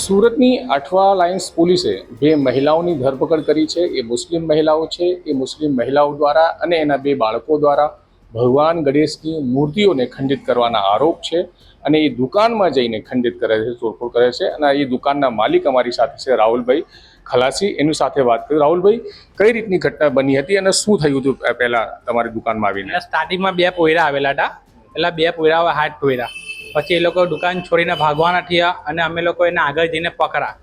સુરતની અઠવા લાઇન્સ પોલીસે બે મહિલાઓની ધરપકડ કરી છે. એ મુસ્લિમ મહિલાઓ છે. એ મુસ્લિમ મહિલાઓ દ્વારા અને એના બે બાળકો દ્વારા ભગવાન ગણેશની મૂર્તિઓને ખંડિત કરવાના આરોપ છે અને એ દુકાનમાં જઈને ખંડિત કરે છે, તોડફોડ કરે છે અને એ દુકાનના માલિક અમારી સાથે છે રાહુલભાઈ ખલાસી. એની સાથે વાત કરી. રાહુલભાઈ, કઈ રીતની ઘટના બની હતી અને શું થયું હતું પહેલા તમારી દુકાનમાં આવીને? સ્ટાર્ટિંગમાં બે પોયરા આવેલા હતા. પહેલાં બે પોયરા હાથ ટોયરા પછી એ લોકો દુકાન છોડીને ભાગવાના થયા અને અમે લોકો એને આગળ જઈને પકડા.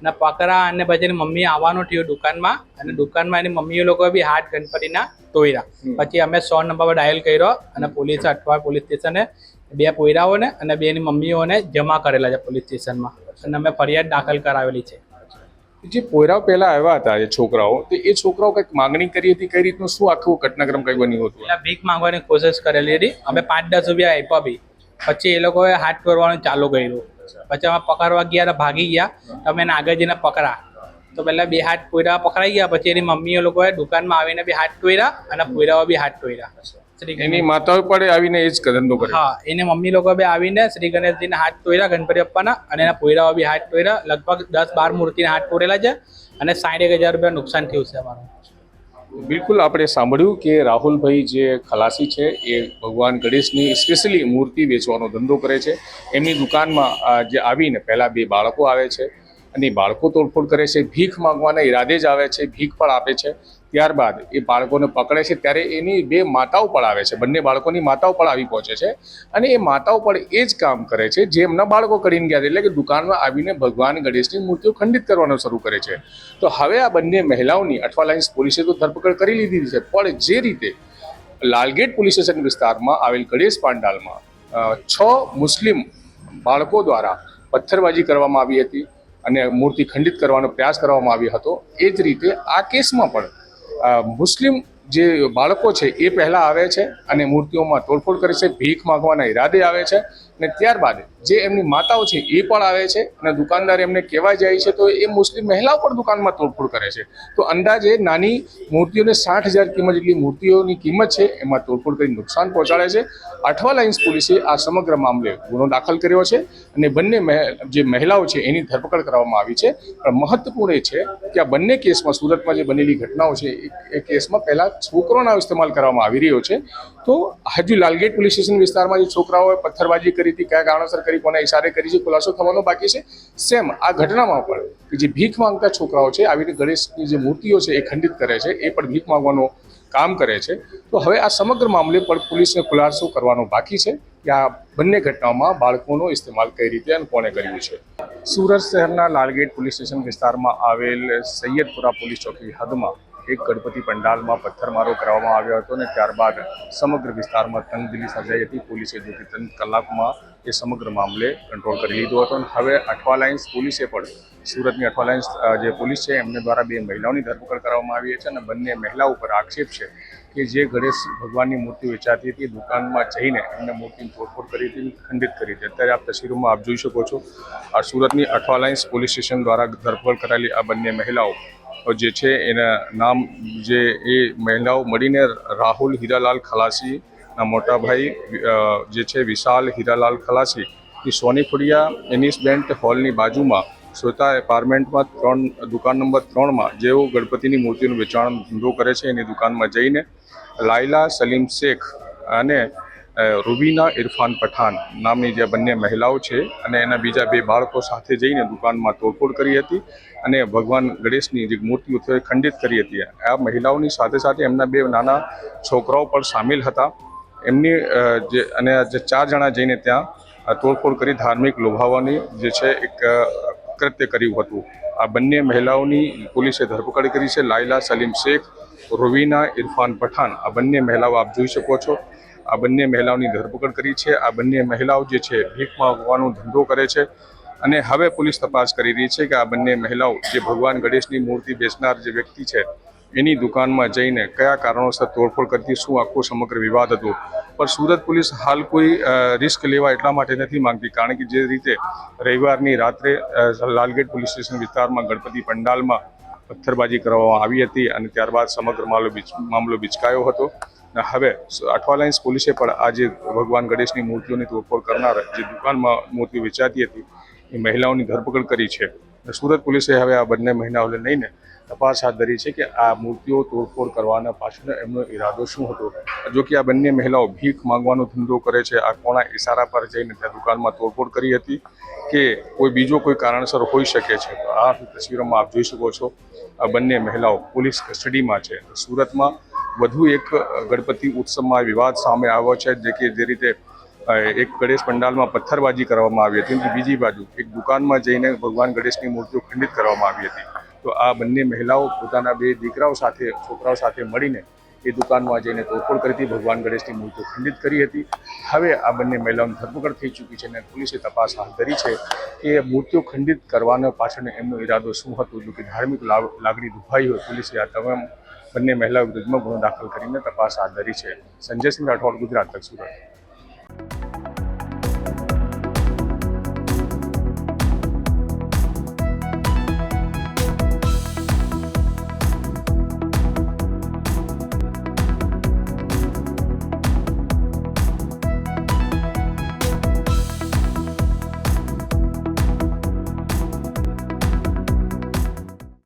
અને પકડા અને પછી એની મમ્મી આવવાનું થયું દુકાનમાં અને દુકાનમાં એની મમ્મીઓ લોકો બી હાથ ગણપતિના ટોયરા પછી અમે સો નંબર પર ડાયલ કર્યો અને પોલીસ અઠવા પોલીસ સ્ટેશને બે પોયરાઓને અને બે એની મમ્મીઓને જમા કરેલા છે પોલીસ સ્ટેશનમાં. અને અમે ફરિયાદ દાખલ કરાવેલી છે. જે પોયરાઓ પહેલા આવ્યા હતા જે છોકરાઓ તો એ છોકરાઓ કંઈક માંગણી કરી હતી કઈ રીતનું શું આખું ઘટનાક્રમ કઈ બન્યું હતું? ભીખ માંગવાની કોશિશ કરેલી હતી. અમે પાંચ દસ રૂપિયા આપ્યા બી. પછી એ લોકોએ હાથ કરવાનું ચાલુ કર્યું. પછી અમે પકડવા ગયા અને ભાગી ગયા. તમે એને આગળ જઈને પકડા. તો પહેલાં બે હાથ પોયરા પકડાઈ ગયા પછી એની મમ્મીઓ લોકોએ દુકાનમાં આવીને બી હાથ ટોયરા અને પોયરાઓ બી હાથ ટોયરા એની માતાઓ પણ આવીને એ જ ધંધો કર્યો હા એને મમ્મી લોકો બી આવીને શ્રી ગણેશજીને હાથ ટોયરા ગણપતિ બપ્પાના અને એના પોયરાઓ બી હાથ ટોયરા લગભગ દસ બાર મૂર્તિને હાથ તોડેલા છે અને સાઠ એક હજાર રૂપિયા નુકસાન થયું છે અમારું. બિલકુલ આપણે સાંભળ્યું કે રાહુલભાઈ જે ખલાસી છે એ ભગવાન ગણેશની સ્પેશિયલી મૂર્તિ વેચવાનો ધંધો કરે છે. એમની દુકાનમાં જે આવીને પહેલાં બે બાળકો આવે છે અને બાળકો તોડફોડ કરે છે, ભીખ માંગવાના ઈરાદે જ આવે છે, ભીખ પણ આપે છે. ત્યારબાદ એ બાળકોને પકડે છે ત્યારે એની બે માતાઓ પણ આવે છે. બંને બાળકોની માતાઓ પણ આવી પહોંચે છે અને એ માતાઓ પણ એ જ કામ કરે છે જે એમના બાળકો કરીને ગયા એટલે કે દુકાનમાં આવીને ભગવાન ગણેશની મૂર્તિઓ ખંડિત કરવાનું શરૂ કરે છે. તો હવે આ બંને મહિલાઓની અઠવા લાઇન્સ પોલીસે તો ધરપકડ કરી લીધી છે. પણ જે રીતે લાલગેટ પોલીસ સ્ટેશન વિસ્તારમાં આવેલ ગણેશ પાંડાલમાં છ મુસ્લિમ બાળકો દ્વારા પથ્થરબાજી કરવામાં આવી હતી અને મૂર્તિ ખંડિત કરવાનો પ્રયાસ કરવામાં આવ્યો હતો. એ જ રીતે આ કેસમાં પણ મુસ્લિમ જે બાળકો છે એ પહેલાં આવે છે અને મૂર્તિઓમાં તોડફોડ કરે છે, ભીખ માગવાના ઈરાદે આવે છે. અને ત્યારબાદ જે એમની માતાઓ છે એ પણ આવે છે અને દુકાનદાર એમને કહેવા જાય છે તો એ મુસ્લિમ મહિલાઓ પણ દુકાનમાં તોડફોડ કરે છે. તો અંદાજે નાની મૂર્તિઓને સાઠ હજાર કિંમત જેટલી મૂર્તિઓની કિંમત છે એમાં તોડફોડ કરી નુકસાન પહોંચાડે છે. અઠવા લાઇન્સ પોલીસે આ સમગ્ર મામલે ગુનો દાખલ કર્યો છે અને બંને જે મહિલાઓ છે એની ધરપકડ કરવામાં આવી છે. પણ મહત્વપૂર્ણ છે કે આ બંને કેસમાં સુરતમાં જે બનેલી ઘટનાઓ છે એ કેસમાં પહેલાં છોકરોના ઇસ્તેમાલ કરવામાં આવી રહ્યો છે. તો હજુ લાલગેટ પોલીસ સ્ટેશન વિસ્તારમાં જે છોકરાઓએ પથ્થરબાજી કરી હતી, કયા કારણોસર કરી, કોના ઇશારે કરી છે, ખુલાસો થવાનો બાકી છે. સેમ આ ઘટનામાં પણ જે ભીખ માંગતા છોકરાઓ છે, આવી રીતે ગણેશની જે મૂર્તિઓ છે એ ખંડિત કરે છે, એ પણ ભીખ માંગવાનો કામ કરે છે. તો હવે આ સમગ્ર મામલે પણ પોલીસને ખુલાસો કરવાનો બાકી છે કે આ બંને ઘટનાઓમાં બાળકોનો ઇસ્તેમાલ કઈ રીતે અને કોણે કર્યું છે. સુરત શહેરના લાલગેટ પોલીસ સ્ટેશન વિસ્તારમાં આવેલ સૈયદપુરા પોલીસ ચોકી હદમાં એક ગણપતિ પંડાલમાં પથ્થરમારો કરવામાં આવ્યો હતો અને ત્યારબાદ સમગ્ર વિસ્તારમાં તંગદિલી સર્જાઈ હતી. પોલીસે જો ત્રણ કલાકમાં એ સમગ્ર મામલે કંટ્રોલ કરી લીધો હતો. અને હવે અઠવા લાઇન્સ પોલીસે પણ, સુરતની અઠવા લાઇન્સ જે પોલીસ છે, એમને દ્વારા બે મહિલાઓની ધરપકડ કરવામાં આવી છે અને બંને મહિલાઓ ઉપર આક્ષેપ છે કે જે ગણેશ ભગવાનની મૂર્તિ વેચાતી હતી, દુકાનમાં જઈને એમને મૂર્તિની તોડફોડ કરી હતી ખંડિત કરી હતી. અત્યારે આપ તસવીરોમાં આપ જોઈ શકો છો, આ સુરતની અઠવા લાઇન્સ પોલીસ સ્ટેશન દ્વારા ધરપકડ કરાયેલી આ બંને મહિલાઓ જે છે એના નામ જે એ મહિલાઓ મળીને રાહુલ હીરાલાલ ખલાસી ના મોટા ભાઈ જે છે વિશાલ હીરાલાલ ખલાસી એ સોની ખોડિયા એનિસ બેન્ટ હોલની બાજુમાં શ્વેતા એપાર્ટમેન્ટમાં ત્રણ દુકાન નંબર ત્રણમાં જેઓ ગણપતિની મૂર્તિનું વેચાણ ધંધો કરે છે એની દુકાનમાં જઈને, લાયલા સલીમ શેખ અને રૂબીના ઇરફાન પઠાન નામની જે બંને મહિલાઓ છે અને એના બીજા બે બાળકો સાથે જઈને દુકાનમાં તોડફોડ કરી હતી અને ભગવાન ગણેશની જે મૂર્તિઓ એ ખંડિત કરી હતી. આ મહિલાઓની સાથે સાથે એમના બે નાના છોકરાઓ પણ સામેલ હતા. એમની જે, અને જે ચાર જણા જઈને ત્યાં તોડફોડ કરી ધાર્મિક લોભાવાની જે છે એક કૃત્ય કર્યું હતું. આ બંને મહિલાઓની પોલીસે ધરપકડ કરી છે. લાયલા સલીમ શેખ રૂવીના ઇરફાન પઠાન. આ બંને મહિલાઓ આપ જોઈ શકો છો. આ બંને મહિલાઓની ધરપકડ કરી છે. આ બંને મહિલાઓ જે છે ભીખ માંગવાનો ધંધો કરે છે અને હવે પોલીસ તપાસ કરી રહી છે કે આ બંને મહિલાઓ જે ભગવાન ગણેશની મૂર્તિ બેસનાર જે વ્યક્તિ છે, એની દુકાનમાં જઈને કયા કારણોસર તોડફોડ કરતી, શું આખો સમગ્ર વિવાદ હતો? પણ સુરત પોલીસ હાલ કોઈ રિસ્ક લેવા એટલા માટે નથી માંગતી, કારણ કે જે રીતે રવિવારની રાત્રે લાલગેટ પોલીસ સ્ટેશન વિસ્તારમાં ગણપતિ પંડાલમાં પથ્થરબાજી કરવામાં આવી હતી અને ત્યારબાદ સમગ્ર મામલો મામલો બિચકાયો હતો. અને હવે અઠવા લાઇન્સ પોલીસે પણ આજે ભગવાન ગણેશની મૂર્તિઓની તોડફોડ કરનાર જે દુકાનમાં મૂર્તિઓ વેચાતી હતી, એ મહિલાઓની ધરપકડ કરી છે. સુરત પોલીસે હવે આ બંને મહિલાઓને લઈને તપાસ હાથ ધરી છે કે આ મૂર્તિઓ તોડફોડ કરવાના પાછળનો એમનો ઈરાદો શું હતો. જો કે આ બંને મહિલાઓ ભીખ માંગવાનો ધંધો કરે છે, આ કોણા ઈશારા પર જઈને ત્યાં દુકાનમાં તોડફોડ કરી હતી કે કોઈ બીજો કોઈ કારણસર હોઈ શકે છે. તો આ તસવીરોમાં આપ જોઈ શકો છો, આ બંને મહિલાઓ પોલીસ કસ્ટડીમાં છે. સુરતમાં વધુ એક ગણપતિ ઉત્સવમાં વિવાદ સામે આવ્યો છે, જે કે જે રીતે એક ગણેશ પંડાલમાં પથ્થરબાજી કરવામાં આવી હતી બીજી બાજુ એક દુકાનમાં જઈને ભગવાન ગણેશની મૂર્તિઓ ખંડિત કરવામાં આવી હતી. તો આ બંને મહિલાઓ પોતાના બે દીકરાઓ સાથે, છોકરાઓ સાથે મળીને એ દુકાનમાં જઈને તોડફોડ કરી હતી, ભગવાન ગણેશની મૂર્તિઓ ખંડિત કરી હતી. હવે આ બંને મહિલાઓની ધરપકડ થઈ ચૂકી છે અને પોલીસે તપાસ હાથ ધરી છે કે મૂર્તિઓ ખંડિત કરવાનો પાછળ એમનો ઈરાદો શું હતો, જો કે ધાર્મિક લાગ- લાગણી દુભાઈ હોય, પોલીસે આ તમામ બંને મહિલાઓ વિરુદ્ધમાં ગુનો દાખલ કરીને તપાસ હાથ ધરી છે. સંજયસિંહ રાઠોડ, ગુજરાત તક સુરત.